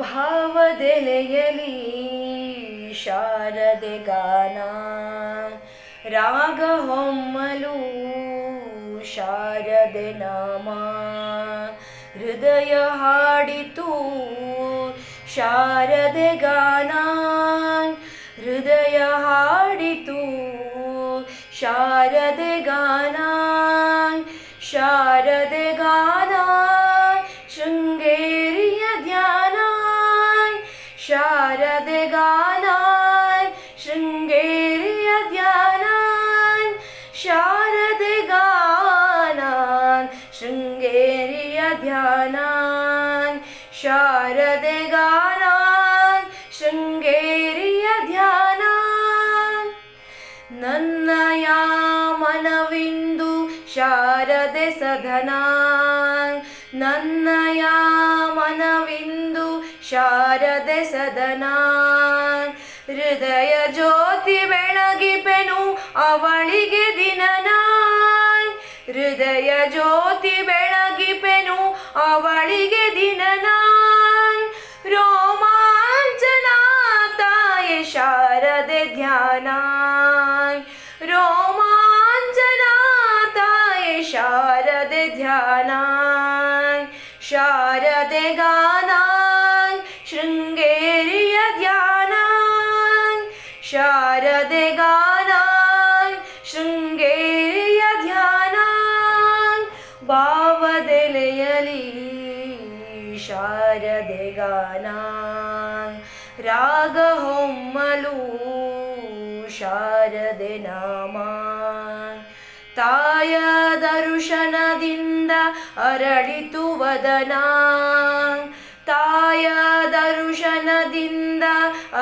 ಭಾವದೆಲೆಯಲಿ ಶಾರದೆ ಗಾನ, ರಾಗ ಹೊಮ್ಮಲು ಶಾರದೆ ನಾಮ, ಹೃದಯ ಹಾಡಿತು ಶಾರದೆ ಗಾನ, ಹೃದಯ ಹಾಡಿತು ಶಾರದೆ ಗಾನ, ಶಾರದೆ ശാരദ ഗാനാൻ ശൃംഗേരിയ ധ്യാനാൻ ശാരദ ഗാനാൻ ശൃംഗേരിയ ധ്യാനാൻ ശാരദ ഗാനാൻ ശൃംഗേരിയ ധ്യാനാൻ നന്നയ മനവിന്ദു ശാരദ സധനാൻ നന്നയ മനവിന്ദു ಶಾರದೆ ಸದನಾ ಹೃದಯ ಜ್ಯೋತಿ ಬೆಳಗಿಪೆನು ಅವಳಿಗೆ ದಿನನ ಹೃದಯ ಜ್ಯೋತಿ ಬೆಳಗಿಪೆನು ಅವಳಿಗೆ ದಿನನ ರೋಮಾಂಚನ ತಾಯ ಶಾರದೆ ಧ್ಯಾನ ರೋಮಾಂಚನ ತಾಯ ಶಾರದೆ ಧ್ಯಾನ ಶಾರದೆ ಶಾರದೆ ಗಾನ ಶೃಂಗೇರಿಯ ಧ್ಯಾನ ಭಾವದೆಲೆಯಲಿ ಶಾರದೆ ಗಾನ ರಾಗ ಹೊಮ್ಮಲು ಶಾರದೆ ನಾಮ ತಾಯ ದರ್ಶನದಿಂದ ಅರಳಿತು ವದನ ತಾಯ ದರ್ಶನದಿಂದ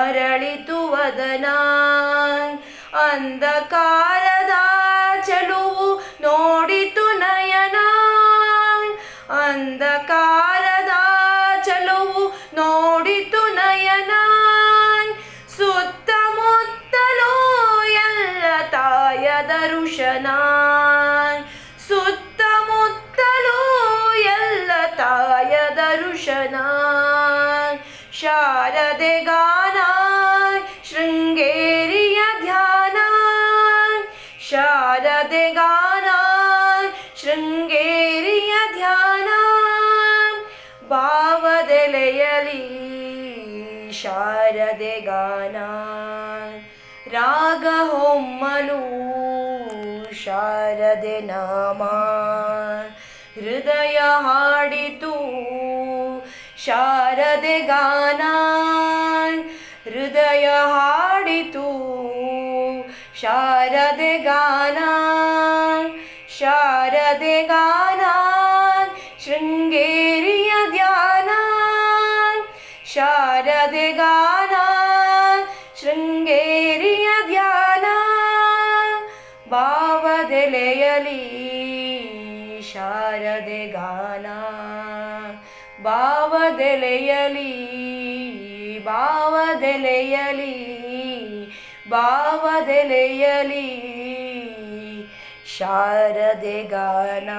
ಅರಳಿತು ವದನ ಅಂಧಕಾರದ ಶಾರದೆ ಗಾನ ಶೃಂಗೇರಿಯ ಧ್ಯಾನ ಶಾರದೆ ಗಾನ ಶೃಂಗೇರಿಯ ಧ್ಯಾನ ಭಾವದೆಲೆಯಲಿ ಶಾರದೆ ಗಾನ ರಾಗ ಹೊಮ್ಮಲು ಶಾರದೆ ನಾಮ ಹೃದಯ ಹಾಡಿತು शारदगानान् हृदय हाडितु। शारदगानान् शारदगानान् शारद गाना शृङ्गेरिद्याना शारद गाना शृङ्गेरि अध्याना ಭಾವದೆಲೆಯಲಿ ಭಾವದೆಲೆಯಲಿ ಭಾವದೆಲೆಯಲಿ ಶಾರದೆ ಗಾನ.